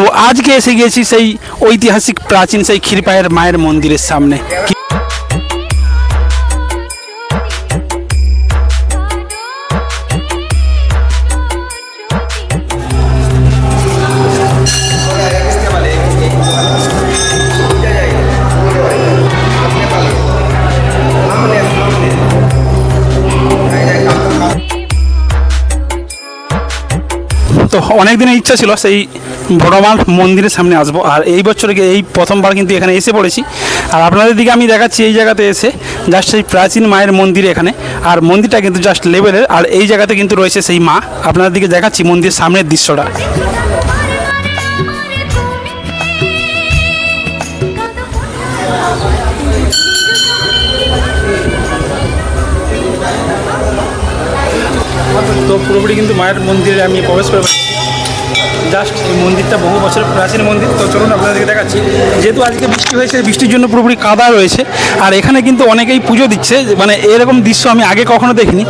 তো আজকে এসে গিয়েছি সেই ঐতিহাসিক প্রাচীন সেই ক্ষীরপায়ের মায়ের মন্দিরের সামনে কি- তো অনেক দিনের ইচ্ছা ছিল সেই বড়মার মন্দিরের সামনে আসব। আর এই বছরে এই প্রথমবার কিন্তু এখানে এসে পড়েছি। আর আপনাদের দিকে আমি দেখাচ্ছি এই জায়গাতে এসে। জাস্ট সেই প্রাচীন মায়ের মন্দির এখানে। আর মন্দিরটা কিন্তু জাস্ট লেভেলের আর এই জায়গাতে কিন্তু রয়েছে সেই মা। আপনাদের দিকে দেখাচ্ছি মন্দিরের সামনের দৃশ্যটা। তো পুরোপুরি কিন্তু মায়ের মন্দিরে আমি প্রবেশ করে জাস্ট এই মন্দিরটা বহু বছরের প্রাচীন মন্দির, তো চলুন আপনাদেরকে দেখাচ্ছি। যেহেতু আজকে বৃষ্টি হয়েছে, বৃষ্টির জন্য পুরোপুরি কাদা রয়েছে, আর এখানে কিন্তু অনেকেই পুজো দিচ্ছে মানে এরকম দৃশ্য আমি আগে কখনো দেখিনি।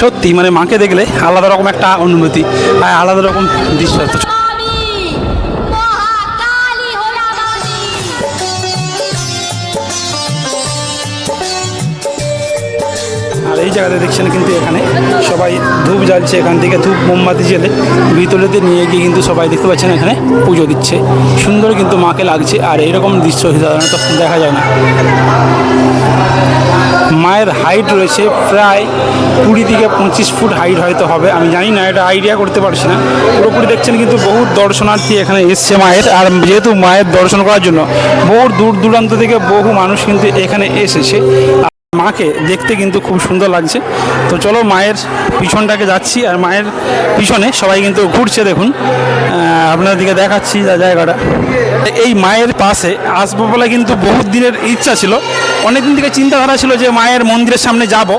সত্যি মানে মাকে দেখলে আলাদা রকম একটা অনুভূতি আর আলাদা রকম দৃশ্য। আর এই জায়গাতে দেখছেন কিন্তু এখানে সবাই ধূপ জ্বালছে এখান থেকে, ধূপ মোমবাতি জেলে ভিতরেতে নিয়ে গিয়ে কিন্তু সবাই দেখতে পাচ্ছেন এখানে পুজো দিচ্ছে। সুন্দর কিন্তু মাকে লাগছে আর এইরকম দৃশ্য সাধারণত দেখা যায় না। মায়ের হাইট রয়েছে প্রায় কুড়ি থেকে পঁচিশ ফুট হাইট হয়তো হবে, আমি জানি না, এটা আইডিয়া করতে পারছি না। পুরোপুরি দেখছেন কিন্তু বহু দর্শনার্থী এখানে এসছে মায়ের, আর যেহেতু মায়ের দর্শন করার জন্য বহু দূর দূরান্ত থেকে বহু মানুষ কিন্তু এখানে এসেছে। মাকে দেখতে কিন্তু খুব সুন্দর লাগছে। তো চলো মায়ের পিছনটাকে যাচ্ছি আর মায়ের পিছনে সবাই কিন্তু ঘুরছে দেখুন। আহ, আপনাদের দিকে দেখাচ্ছি জায়গাটা। এই মায়ের পাশে আসব বলে কিন্তু বহুত দিনের ইচ্ছা ছিল। অনেক দিন থেকে চিন্তাধারা ছিল যে মায়ের মন্দিরের সামনে যাব।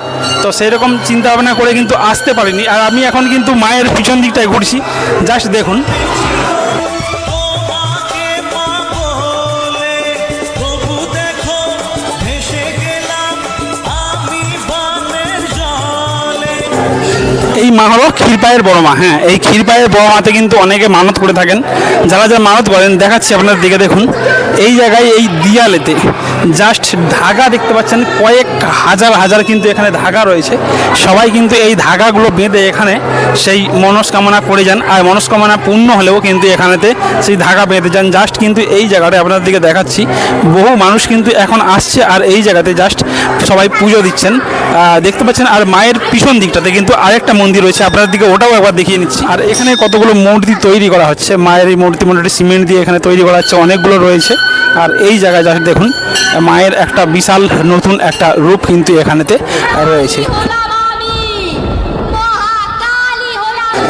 তো সেই রকম চিন্তা ভাবনা করে কিন্তু আসতে পারিনি। আর আমি এখন কিন্তু মায়ের পিছন দিকটায় ঘুরছি। জাস্ট দেখুন। মা হলো ক্ষীরপায়ের বড় মা হ্যাঁ এই ক্ষীরপায়ের বড় মাতে কিন্তু অনেকে মানত করে থাকেন। যারা যারা মানত করেন, দেখাচ্ছি আপনার দিকে দেখুন। এই জায়গায়, এই দিয়ালেতে জাস্ট ধাগা দেখতে পাচ্ছেন, কয়েক হাজার হাজার কিন্তু এখানে ধাগা রয়েছে। সবাই কিন্তু এই ধাগাগুলো বেঁধে এখানে সেই মনস্কামনা করে যান, আর মনস্কামনা পূর্ণ হলেও কিন্তু এখানেতে সেই ধাগা বেঁধে যান। জাস্ট কিন্তু এই জায়গাটা আপনার দিকে দেখাচ্ছি। বহু মানুষ কিন্তু এখন আসছে, আর এই জায়গাতে জাস্ট সবাই পুজো দিচ্ছেন। দেখতে পাচ্ছেন, আর মায়ের পিছন দিকটাতে কিন্তু আরেকটা মন্দির রয়েছে আপনার দিকে ওটাও একবার দেখিয়ে নিচ্ছি। আর এখানে কতগুলো মূর্তি তৈরি করা হচ্ছে, মায়ের এই মূর্তি মোটামুটি সিমেন্ট দিয়ে এখানে তৈরি করা হচ্ছে, অনেকগুলো রয়েছে। আর এই জায়গায় যা দেখুন মায়ের একটা বিশাল নতুন একটা রূপ কিন্তু এখানেতে রয়েছে।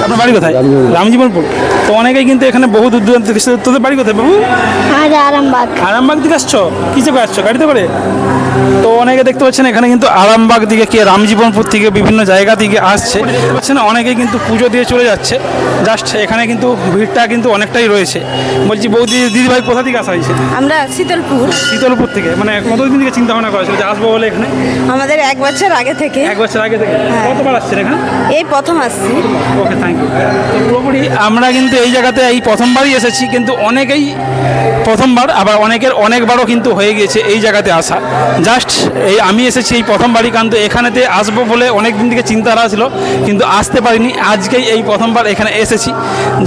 আপনার বাড়ি কোথায়? রামজীবনপুর। তো অনেকেই কিন্তু এখানে বহু দূর দূরান্ত থেকে এসেছে। তোদের বাড়ি কোথায় বাবু? আর আরামবাগ। আরামবাগ দিকে আসছো? কিসে করে আসছো? গাড়িতে করে? তো অনেকে দেখতে পাচ্ছেন এখানে কিন্তু আরামবাগ দিকে কে রামজীবনপুর থেকে বিভিন্ন জায়গা থেকে আসছে। পাচ্ছেন অনেকেই কিন্তু পুজো দিয়ে চলে যাচ্ছে। জাস্ট এখানে কিন্তু ভিড়টা কিন্তু অনেকটাই রয়েছে। বলছি বৌদি দিদি ভাই কোথা থেকে আসা হয়েছে? আমরা শীতলপুর। শীতলপুর থেকে? মানে কতদিন থেকে চিন্তা ভাবনা করেছিল যে আসব বলে এখানে? আমাদের এক বছর আগে থেকে। এক বছর আগে থেকে? কতবার আসছেন এখানে? এই প্রথম আসছি। ওকে থ্যাংক পুরোপুরি আমরা কিন্তু এই জায়গাতে এই প্রথমবারই এসেছি, কিন্তু অনেকেই প্রথমবার, আবার অনেকের অনেকবারও কিন্তু হয়ে গিয়েছে এই জায়গাতে আসা। জাস্ট এই আমি এসেছি এই প্রথমবারই কিন্তু এখানেতে আসব বলে অনেক দিন থেকে চিন্তাধারা ছিল, কিন্তু আসতে পারিনি, আজকেই এই প্রথমবার এখানে এসেছি।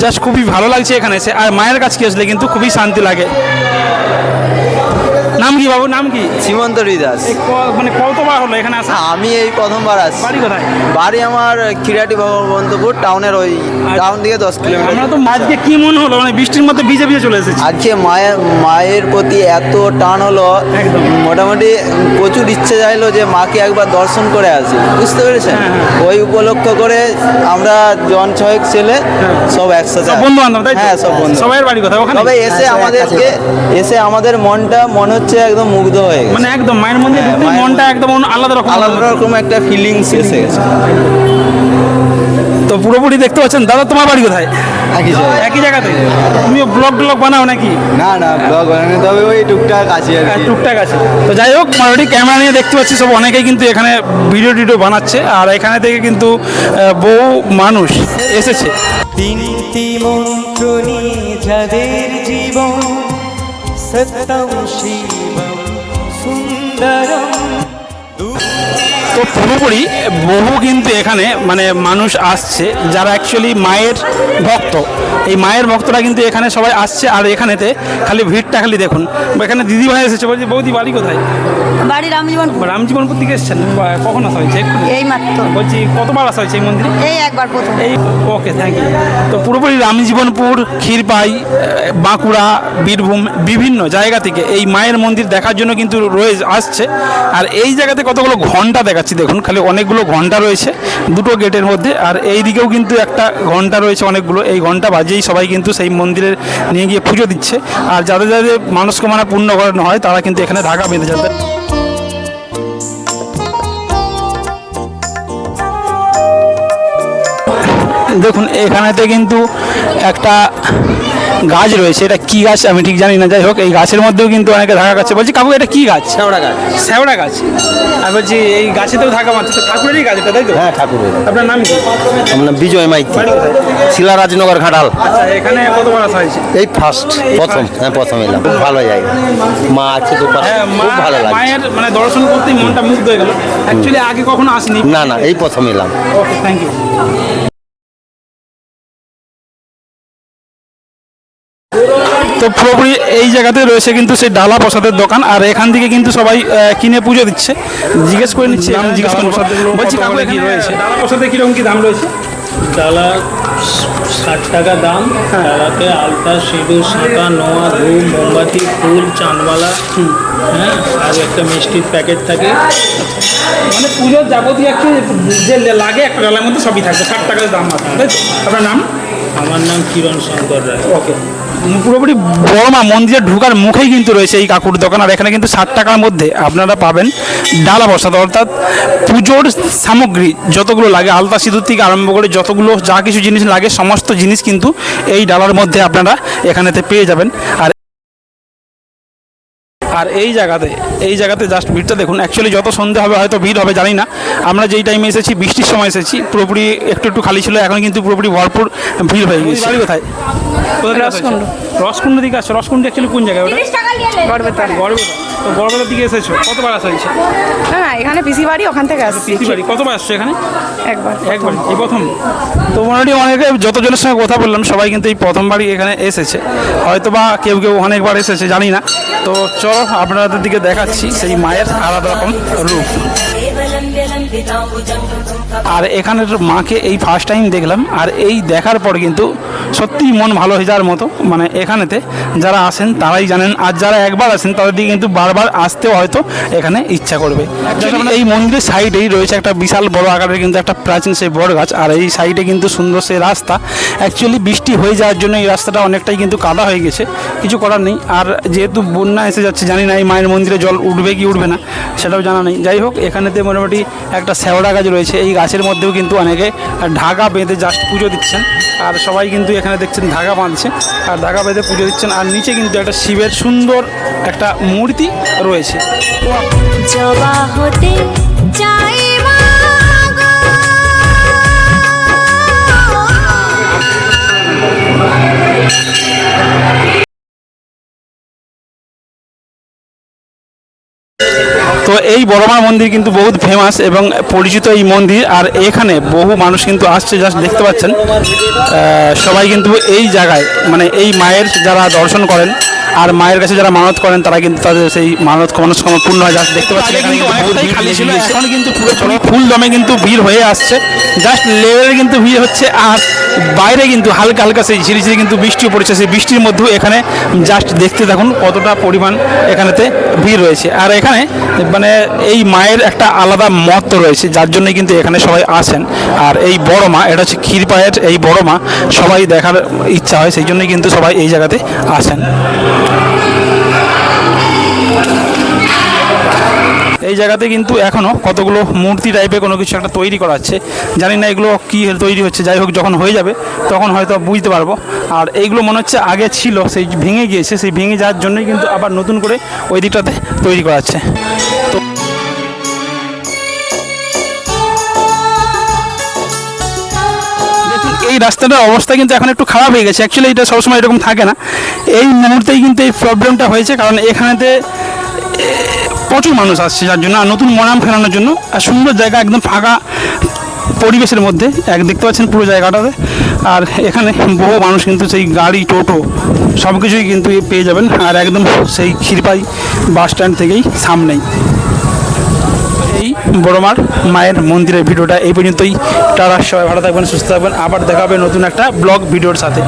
জাস্ট খুবই ভালো লাগছে এখানে এসে, আর মায়ের কাছে আসলে কিন্তু খুবই শান্তি লাগে। নাম কি বাবু? নাম কি? সীমন্ত দাস মানে কতবার হলো এখানে আসা? আমি এই প্রথমবার আসছি। বাড়ি কোথায়? বাড়ি আমার খিরাটি ভগবন্তপুর টাউনের ওই টাউন থেকে দশ কিলোমিটার। আমরা তো আজকে কি মনে হলো? মানে বৃষ্টির মধ্যে ভিজে ভিজে চলে এসেছি। আজকে মায়ের মায়ের প্রতি এত টান হলো মোটামুটি প্রচুর ইচ্ছে চাইলো যে মাকে একবার দর্শন করে আসি। বুঝতে পেরেছেন? হ্যাঁ, হ্যাঁ। ওই উপলক্ষ করে আমরা জন ছয়েক ছেলে সব একসাথে সব বন্ধু বান্ধব হ্যাঁ সব বন্ধু। সবাই বাড়ি কোথায়? ওখানে? তবে এসে হ্যাঁ, আমাদেরকে এসে আমাদের মনটা মনে হচ্ছে একদম মুগ্ধ হয়ে গেছে। মানে একদম মায়ের মন্দির মায়ের মনটা একদম আলাদা রকম আলাদা রকম একটা ফিলিংস এসে গেছে। তো পুরোপুরি দেখতে পাচ্ছেন দাদা তোমার বাড়ি কোথায়? একই জায়গায়। একই জায়গাতে? তুমিও ব্লগ টলগ বানাও নাকি? না না ব্লগ বানানো তবে ওই টুকটাক আছে আর হ্যাঁ, টুকটাক আছে। তো যাই হোক মোটামুটি ক্যামেরা নিয়ে দেখতে পাচ্ছি সব অনেকেই কিন্তু এখানে ভিডিও টিডিও বানাচ্ছে আর এখানে থেকে কিন্তু বহু মানুষ এসেছে। তিনটি মন্ত্র নিয়ে যাদের জীবন सतं शिवं सुन्दरम् তো পুরোপুরি বহু কিন্তু এখানে মানে মানুষ আসছে যারা অ্যাকচুয়ালি মায়ের ভক্ত। এই মায়ের ভক্তরা কিন্তু এখানে সবাই আসছে আর এখানেতে খালি ভিড়টা খালি দেখুন। এখানে দিদি ভাই এসেছে বলছি বৌদি বাড়ি কোথায়? বাড়ি রামজীবন রামজীবনপুর থেকে এসেছেন? কখন আসা হয়েছে এই মাত্র বলছি কতবার আসা হয়েছে এই মন্দিরে? এই একবার প্রথম। এই ওকে থ্যাংক ইউ তো পুরোপুরি রামজীবনপুর ক্ষীরপাই বাঁকুড়া বীরভূম বিভিন্ন জায়গা থেকে এই মায়ের মন্দির দেখার জন্য কিন্তু রয়ে আসছে। আর এই জায়গাতে কতগুলো ঘণ্টা দেখাচ্ছি। দেখুন, খালি অনেকগুলো ঘণ্টা রয়েছে, দুটো গেটের মধ্যে, আর এই দিকেও কিন্তু একটা ঘণ্টা রয়েছে অনেকগুলো, এই ঘণ্টা বাজেই সবাই কিন্তু সেই মন্দিরে নিয়ে গিয়ে পুজো দিচ্ছে, আর যাদের যাদের মানুষকামনা পূর্ণ করানো হয়, তারা কিন্তু এখানে ঢাকা বেঁধে যাবে। দেখুন, এখানেতে কিন্তু একটা গাছ রয়েছে এটা কি গাছ আমি ঠিক জানি না যাই হোক এই গাছের মধ্যেও কিন্তু অনেকে ধাগা কাছে বলছি কাকু এটা কি গাছ? শ্যাওড়া গাছ। শ্যাওড়া গাছ। আর বলছি এই গাছেতেও ধাগা মারছে তো ঠাকুরেরই গাছ এটা তাই তো? হ্যাঁ ঠাকুরের। আপনার নাম কি? আমরা বিজয় মাইতি বাড়ি কোথায়? শিলারাজনগর ঘাটাল। আচ্ছা এখানে কতবার আসা হয়েছে? এই ফার্স্ট প্রথম হ্যাঁ প্রথম এলাম। খুব ভালো জায়গা। মা আছে তো পাশে, হ্যাঁ খুব ভালো লাগছে। মায়ের মানে দর্শন করতেই মনটা মুগ্ধ হয়ে গেল। অ্যাকচুয়ালি আগে কখনো আসিনি। না না এই প্রথম এলাম। ওকে থ্যাংক ইউ তো পুরোপুরি এই জায়গাতে রয়েছে কিন্তু সেই ডালা প্রসাদের দোকান আর এখান থেকে কিন্তু সবাই কিনে পুজো দিচ্ছে। জিজ্ঞেস করে নিচ্ছি আমি জিজ্ঞেস করে। বলছি কাকু কি রয়েছে? ডালা প্রসাদে কীরকম কি দাম রয়েছে? ডালা ষাট টাকা দাম ডালাতে আলতা সিঁদুর শাঁখা নোয়া ধূপ মোমবাতি ফুল চাঁদমালা হ্যাঁ আর একটা মিষ্টির প্যাকেট থাকে। মানে পুজোর যাবতীয় একটু যে লাগে একটা ডালার মধ্যে সবই থাকবে ষাট টাকার দাম তাই আপনার নাম? আমার নাম কিরণ শঙ্কর রায়। ওকে। পুরোপুরি বড় মা, মন্দিরে ঢুকার মুখেই কিন্তু রয়েছে এই কাকুর দোকান, আর এখানে কিন্তু ষাট টাকার মধ্যে আপনারা পাবেন ডালা বসাতে অর্থাৎ পুজোর সামগ্রী যতগুলো লাগে, আলতা সিঁদুর থেকে আরম্ভ করে যতগুলো যা কিছু জিনিস লাগে, সমস্ত জিনিস কিন্তু এই ডালার মধ্যে আপনারা এখানেতে পেয়ে যাবেন। আর আর এই জায়গাতে এই জায়গাতে জাস্ট ভিড়টা দেখুন। অ্যাকচুয়ালি যত সন্ধে হবে হয়তো ভিড় হবে জানি না। আমরা যেই টাইমে এসেছি বৃষ্টির সময় এসেছি পুরোপুরি একটু একটু খালি ছিল এখন কিন্তু পুরোপুরি ভরপুর ভিড় হয়ে গেছে। কোথায়? রসকুণ্ড দিকে আসছো রসকুণ্ড অ্যাকচুয়ালি কোন জায়গায় ওটা? গড়বেতার গড়বেতা তো গড়বেতার দিকে এসেছ কতবার আসা হয়েছে হ্যাঁ এখানে পিসি বাড়ি ওখান থেকে আসছি। পিসি বাড়ি কতবার আসছো এখানে? একবার। একবার এই প্রথম। তো মোটামুটি অনেকে যতজনের সঙ্গে কথা বললাম সবাই কিন্তু এই প্রথমবারই এখানে এসেছে। হয়তো বা কেউ কেউ অনেকবার এসেছে জানি না। তো চলো আপনাদের দিকে দেখাচ্ছি সেই মায়ের আলাদা রকম রূপ। আর এখানের মাকে এই ফার্স্ট টাইম দেখলাম আর এই দেখার পর কিন্তু সত্যিই মন ভালো হয়ে যাওয়ার মতো। মানে এখানেতে যারা আসেন তারাই জানেন আর যারা একবার আসেন তাদের দিকে কিন্তু বারবার আসতেও হয়তো এখানে ইচ্ছা করবে। এই মন্দিরের সাইডেই রয়েছে একটা বিশাল বড় আকারের কিন্তু একটা প্রাচীন সেই বড় গাছ আর এই সাইডে কিন্তু সুন্দর সেই রাস্তা। অ্যাকচুয়ালি বৃষ্টি হয়ে যাওয়ার জন্য এই রাস্তাটা অনেকটাই কিন্তু কাদা হয়ে গেছে কিছু করার নেই। আর যেহেতু বন্যা এসে যাচ্ছে জানি না এই মায়ের মন্দিরে জল উঠবে কি উঠবে না সেটাও জানা নেই। যাই হোক এখানেতে মোটামুটি একটা শ্যাওড়া গাছ রয়েছে, এই গাছের মধ্যেও কিন্তু অনেকে ঢাকা বেঁধে জাস্ট পুজো দিচ্ছেন। আর সবাই কিন্তু এখানে দেখছেন ঢাকা বাঁধছে, আর ঢাকা বেঁধে পুজো দিচ্ছেন, আর নিচে কিন্তু একটা শিবের সুন্দর একটা মূর্তি রয়েছে। জবা হতে তো এই বড়মা মন্দির কিন্তু বহুত ফেমাস এবং পরিচিত এই মন্দির। আর এখানে বহু মানুষ কিন্তু আসছে জাস্ট দেখতে পাচ্ছেন। সবাই কিন্তু এই জায়গায় মানে এই মায়ের যারা দর্শন করেন আর মায়ের কাছে যারা মানত করেন তারা কিন্তু তাদের সেই মানত মনস্কামনা পূর্ণ হয়। জাস্ট দেখতে পাচ্ছেন এখানে কিন্তু অনেকটাই খালি ছিল এখন কিন্তু পুরো ফুল দমে কিন্তু ভিড় হয়ে আসছে। জাস্ট লেভেলে কিন্তু ভিড় হচ্ছে আর বাইরে কিন্তু হালকা হালকা সেই ঝিরি ঝিরি কিন্তু বৃষ্টিও পড়েছে। সেই বৃষ্টির মধ্যেও এখানে জাস্ট দেখতে থাকুন কতটা পরিমাণ এখানেতে ভিড় রয়েছে। আর এখানে মানে এই মায়ের একটা আলাদা মত রয়েছে যার জন্যই কিন্তু এখানে সবাই আসেন। আর এই বড় মা এটা হচ্ছে ক্ষীরপায়ের এই বড় মা সবাই দেখার ইচ্ছা হয় সেই জন্যই কিন্তু সবাই এই জায়গাতে আসেন। এই জায়গাতে কিন্তু এখনও কতগুলো মূর্তি টাইপের কোনো কিছু একটা তৈরি করা হচ্ছে জানি না এগুলো কী তৈরি হচ্ছে, যাই হোক যখন হয়ে যাবে, তখন হয়তো বুঝতে পারব। আর এইগুলো মনে হচ্ছে আগে ছিল, সেই ভেঙে গিয়েছে, সেই ভেঙে যাওয়ার জন্যই কিন্তু আবার নতুন করে ওই দিকটাতে তৈরি করা হচ্ছে রাস্তাটার অবস্থা কিন্তু এখন একটু খারাপ হয়ে গেছে। অ্যাকচুয়ালি এটা সবসময় এরকম থাকে না। এই মুহূর্তেই কিন্তু এই প্রবলেমটা হয়েছে, কারণ এখানেতে প্রচুর মানুষ আসছে যার জন্য, আর নতুন মনাম ফেরানোর জন্য, আর সুন্দর জায়গা, একদম ফাঁকা পরিবেশের মধ্যে, এক দেখতে পাচ্ছেন পুরো জায়গাটাতে। আর এখানে বহু মানুষ কিন্তু সেই গাড়ি, টোটো সব কিছুই কিন্তু পেয়ে যাবেন, আর একদম সেই ক্ষীরপাই বাস স্ট্যান্ড থেকেই সামনেই। এই বড়মার মায়ের মন্দিরের ভিডিওটা এই পর্যন্তই। তারা সবাই ভালো থাকবেন, সুস্থ থাকবেন। আবার দেখা হবে নতুন একটা ব্লগ ভিডিওর সাথে।